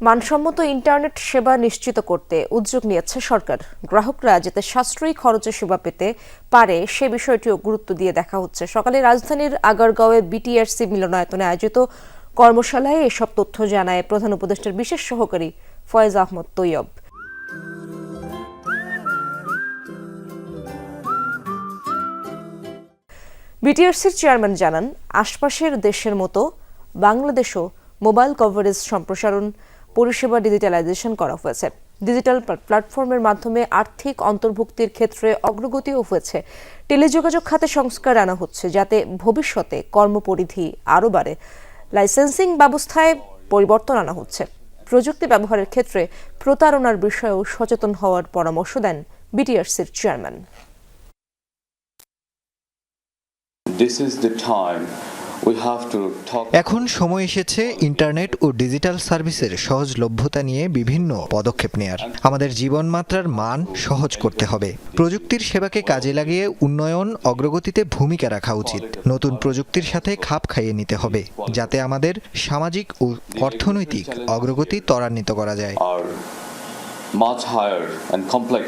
মানসম্মত ইন্টারনেট সেবা নিশ্চিত করতে উদ্যোগ নিয়েছে সরকার। গ্রাহকরা যাতে সাশ্রয়ী খরচে সেবা পেতে পারে, সে বিষয়টিও গুরুত্ব দিয়ে দেখা হচ্ছে। সকালে রাজধানীর আগারগাঁওয়ে বিটিআরসি মিলনায়তনে আয়োজিত কর্মশালায় এসব তথ্য জানায় প্রধান উপদেষ্টার বিশেষ সহকারী ফয়েজ আহমদ তৈয়ব। বিটিআরসির চেয়ারম্যান জানান, আশপাশের দেশের মতো বাংলাদেশও মোবাইল কভারেজ সম্প্রসারণ পরিষেবা ডিজিটালাইজেশন করা হয়েছে। ডিজিটাল প্ল্যাটফর্মের মাধ্যমে আর্থিক অন্তর্ভুক্তির ক্ষেত্রে অগ্রগতিও হয়েছে। টেলিযোগাযোগ খাতে সংস্কার আনা হচ্ছে, যাতে ভবিষ্যতে কর্মপরিধি আরও বাড়ে। লাইসেন্সিং ব্যবস্থায় পরিবর্তন আনা হচ্ছে। প্রযুক্তি ব্যবহারের ক্ষেত্রে প্রতারণার বিষয়েও সচেতন হওয়ার পরামর্শ দেন বিটিআরসির chairman This is the time এখন সময় এসেছে ইন্টারনেট ও ডিজিটাল সার্ভিসের সহজলভ্যতা নিয়ে বিভিন্ন পদক্ষেপ নেয়ার। আমাদের জীবনমাত্রার মান সহজ করতে হবে। প্রযুক্তির সেবাকে কাজে লাগিয়ে উন্নয়ন অগ্রগতিতে ভূমিকা রাখা উচিত। নতুন প্রযুক্তির সাথে খাপ খাইয়ে নিতে হবে যাতে আমাদের সামাজিক ও অর্থনৈতিক অগ্রগতি ত্বরান্বিত করা যায়। much higher and complex.